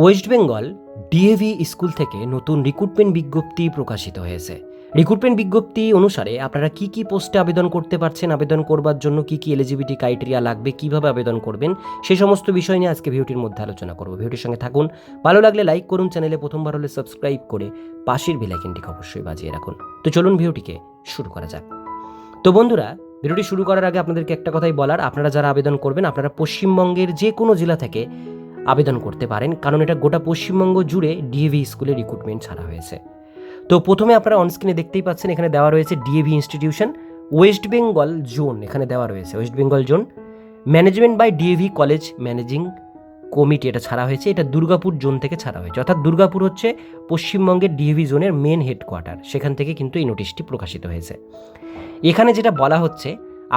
West Bengal DAV school থেকে নতুন recruitment বিজ্ঞপ্তি প্রকাশিত হয়েছে। রিক্রুটমেন্ট বিজ্ঞপ্তি অনুসারে আপনারা কি কি পোস্টে আবেদন করতে পারছেন, আবেদন করবার জন্য কি কি এলিজিবিলিটি ক্রাইটেরিয়া লাগবে, কীভাবে আবেদন করবেন সেই সমস্ত বিষয় নিয়ে আজকে ভিডিওটির মধ্যে আলোচনা করব। ভিডিওটির সঙ্গে থাকুন, ভালো লাগলে লাইক করুন চ্যানেলে প্রথমবার হলে সাবস্ক্রাইব করে পাশের বেলাইকিনটিকে অবশ্যই বাজিয়ে রাখুন। তো চলুন ভিডিওটিকে শুরু করা যাক। তো বন্ধুরা, ভিডিওটি শুরু করার আগে আপনাদেরকে একটা কথাই বলার, আপনারা যারা আবেদন করবেন, আপনারা পশ্চিমবঙ্গের যে কোনো জেলা থেকে আবেদন করতে পারেন, কারণ এটা গোটা পশ্চিমবঙ্গ জুড়ে ডিএভি স্কুলে রিক্রুটমেন্ট ছাড়া হয়েছে। তো প্রথমে আপনারা অনস্ক্রিনে দেখতেই পাচ্ছেন, এখানে দেওয়া রয়েছে DAV institution West Bengal zone এখানে দেওয়া রয়েছে West Bengal zone management by DAV college managing committee এটা ছাড়া হয়েছে, এটা দুর্গাপুর জোন থেকে ছাড়া হয়েছে। অর্থাৎ দুর্গাপুর হচ্ছে পশ্চিমবঙ্গের ডিএভি জোনের মেন হেডকোয়ার্টার সেখান থেকে কিন্তু এই নোটিশটি প্রকাশিত হয়েছে। এখানে যেটা বলা হচ্ছে,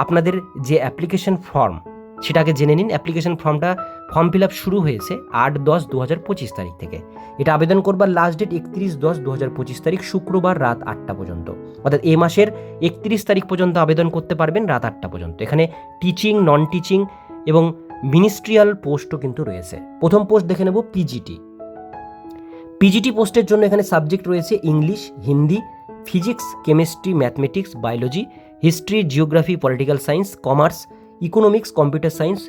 আপনাদের যে অ্যাপ্লিকেশন ফর্ম সেটাকে জেনে নিন অ্যাপ্লিকেশন ফর্মটা ফর্ম ফিল আপ শুরু হয়েছে আট দশ দু হাজার পঁচিশ তারিখ থেকে। এটা আবেদন করবার লাস্ট ডেট একত্রিশ দশ দু হাজার পঁচিশ তারিখ শুক্রবার রাত আটটা পর্যন্ত। অর্থাৎ এ মাসের একত্রিশ তারিখ পর্যন্ত আবেদন করতে পারবেন রাত আটটা পর্যন্ত। এখানে টিচিং নন টিচিং এবং মিনিস্ট্রিয়াল পোস্টও কিন্তু রয়েছে। প্রথম পোস্ট দেখে নেব পিজিটি পিজিটি পোস্টের জন্য এখানে সাবজেক্ট রয়েছে English Hindi physics chemistry mathematics biology history geography political science commerce economics computer science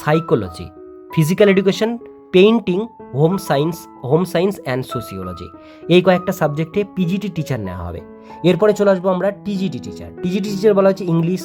psychology physical education painting home science home science and sociology এই কয়েকটা সাবজেক্টে পিজিটি টিচার নেওয়া হবে। এরপরে চলে আসব আমরা টিজিটি টিচার টিজিটি টিচার বলা হচ্ছে English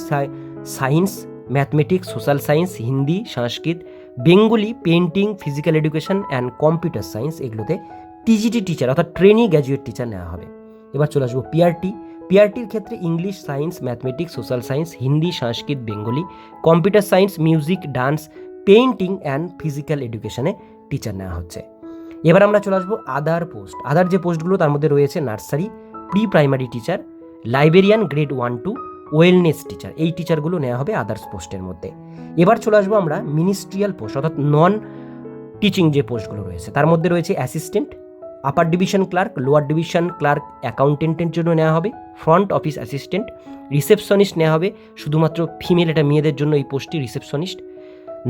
science mathematics social science Hindi Sanskrit Bengali painting physical education and computer science এগুলোতে টিজিটি টিচার অর্থাৎ ট্রেনিং গ্র্যাজুয়েট টিচার নেওয়া হবে। এবার চলে আসব পিআরটি পিআরটির ক্ষেত্রে English science mathematics social science Hindi Sanskrit Bengali computer science music dance painting and physical এডুকেশনে teacher নেওয়া হচ্ছে। এবার আমরা চলে আসব আদার পোস্ট আদার যে পোস্টগুলো তার মধ্যে রয়েছে nursery pre primary teacher librarian grade one two wellness teacher এই টিচারগুলো নেওয়া হবে আদার্স পোস্টের মধ্যে। এবার চলে আসব আমরা মিনিস্ট্রিয়াল পোস্ট অর্থাৎ নন টিচিং যে পোস্টগুলো রয়েছে, তার মধ্যে রয়েছে assistant upper division clerk lower division clerk অ্যাকাউন্টেন্টের জন্য নেওয়া হবে ফ্রন্ট অফিস অ্যাসিস্ট্যান্ট রিসেপশনিস্ট নেওয়া হবে, শুধুমাত্র ফিমেল এটা মেয়েদের জন্য এই পোস্টটি রিসেপশনিস্ট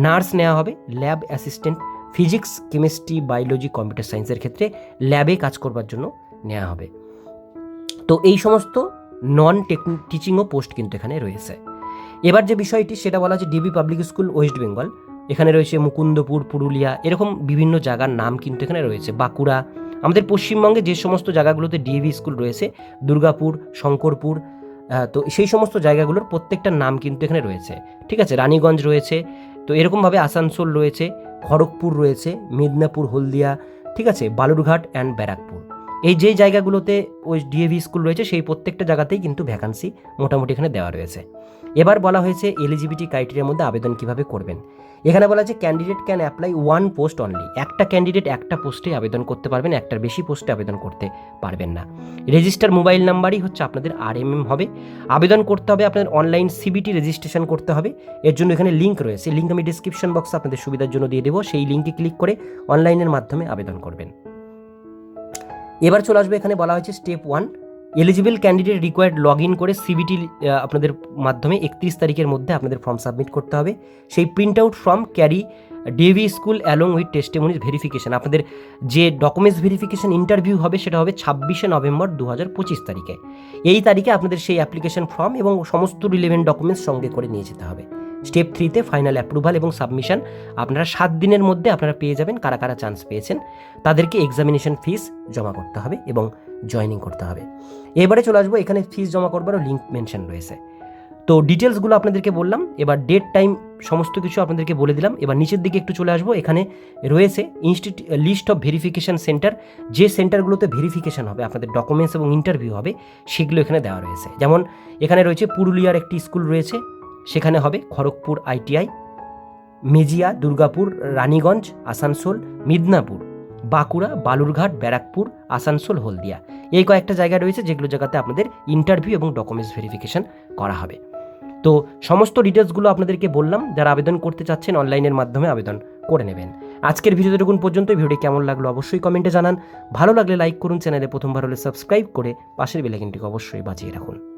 নার্স নেওয়া হবে lab assistant physics chemistry biology computer সায়েন্সের ক্ষেত্রে ল্যাবে কাজ করবার জন্য নেওয়া হবে। তো এই সমস্ত নন টিচিংও পোস্ট কিন্তু এখানে রয়েছে। এবার যে বিষয়টি, সেটা বলা হচ্ছে DB public school West Bengal এখানে রয়েছে মুকুন্দপুর, পুরুলিয়া, এরকম বিভিন্ন জায়গার নাম কিন্তু এখানে রয়েছে। বাঁকুড়া আমাদের পশ্চিমবঙ্গে যে সমস্ত জায়গাগুলোতে ডিএভি স্কুল রয়েছে, দুর্গাপুর, শঙ্করপুর তো সেই সমস্ত জায়গাগুলোর প্রত্যেকটার নাম কিন্তু এখানে রয়েছে। ঠিক আছে, রানীগঞ্জ রয়েছে, তো এরকমভাবে আসানসোল রয়েছে, খড়গপুর রয়েছে, মেদিনীপুর, হলদিয়া, ঠিক আছে, বালুরঘাট অ্যান্ড ব্যারাকপুর। এই যে জায়গাগুলোতে ওই ডিএভি স্কুল রয়েছে, সেই প্রত্যেকটা জায়গাতেই কিন্তু ভ্যাকান্সি মোটামুটি এখানে দেওয়া রয়েছে। এবার বলা হয়েছে এলিজিবিলিটি ক্রাইটেরিয়ার মধ্যে আবেদন কীভাবে করবেন। এখানে বলা আছে candidate can apply one post only একটা ক্যান্ডিডেট একটা পোস্টে আবেদন করতে পারবেন, একটার বেশি পোস্টে আবেদন করতে পারবেন না। রেজিস্টার মোবাইল নাম্বারই হচ্ছে আপনাদের আর হবে। আবেদন করতে হবে, আপনাদের অনলাইন সিবিটি রেজিস্ট্রেশন করতে হবে। এর জন্য এখানে লিঙ্ক রয়েছে। লিঙ্ক আমি ডিসক্রিপশন বক্সে আপনাদের সুবিধার জন্য দিয়ে দেবো। সেই লিঙ্কে ক্লিক করে অনলাইনের মাধ্যমে আবেদন করবেন। এবার চলে আসবে, এখানে বলা হয়েছে step one eligible candidate required log in করে সিবিটি আপনাদের মাধ্যমে একত্রিশ তারিখের মধ্যে আপনাদের ফর্ম সাবমিট করতে হবে। সেই print out form carry DAV school along with testimonies verification আপনাদের যে ডকুমেন্টস ভেরিফিকেশন ইন্টারভিউ হবে সেটা হবে ছাব্বিশে নভেম্বর দু হাজার পঁচিশ তারিখে। এই তারিখে আপনাদের সেই অ্যাপ্লিকেশন ফর্ম এবং সমস্ত রিলেভেন্ট ডকুমেন্টস সঙ্গে করে নিয়ে যেতে হবে। স্টেপ থ্রিতে ফাইনাল অ্যাপ্রুভাল এবং সাবমিশন। আপনারা সাত দিনের মধ্যে আপনারা পেয়ে যাবেন, কারা কারা চান্স পেয়েছেন, তাদেরকে এক্সামিনেশন ফিস জমা করতে হবে এবং জয়নিং করতে হবে। এবারে চলে আসব, এখানে ফিস জমা করবারও লিঙ্ক মেনশন রয়েছে। তো ডিটেলসগুলো আপনাদেরকে বললাম, এবার ডেট টাইম সমস্ত কিছু আপনাদেরকে বলে দিলাম। এবার নিচের দিকে একটু চলে আসব, এখানে রয়েছে institute list of verification centre যে সেন্টারগুলোতে ভেরিফিকেশন হবে, আপনাদের ডকুমেন্টস এবং ইন্টারভিউ হবে, সেগুলো এখানে দেওয়া রয়েছে। যেমন এখানে রয়েছে পুরুলিয়ার একটি স্কুল রয়েছে সেখানে হবে খড়গপুর আইটিআই, মেজিয়া, দুর্গাপুর, রানীগঞ্জ, আসানসোল, মিদনাপুর, বাঁকুড়া, বালুরঘাট, ব্যারাকপুর, আসানসোল, হলদিয়া। এই কয়েকটা জায়গা রয়েছে যেগুলো জায়গাতে আপনাদের ইন্টারভিউ এবং ডকুমেন্টস ভেরিফিকেশন করা হবে। তো সমস্ত ডিটেলসগুলো আপনাদেরকে বললাম, যারা আবেদন করতে চাচ্ছেন অনলাইনের মাধ্যমে আবেদন করে নেবেন। আজকের ভিডিওটুকুন পর্যন্ত ভিডিওটি কেমন লাগল অবশ্যই কমেন্টে জানান। ভালো লাগলে লাইক করুন চ্যানেলে প্রথমবার হলে সাবস্ক্রাইব করে পাশের বেলাইকিনটিকে অবশ্যই বাঁচিয়ে রাখুন।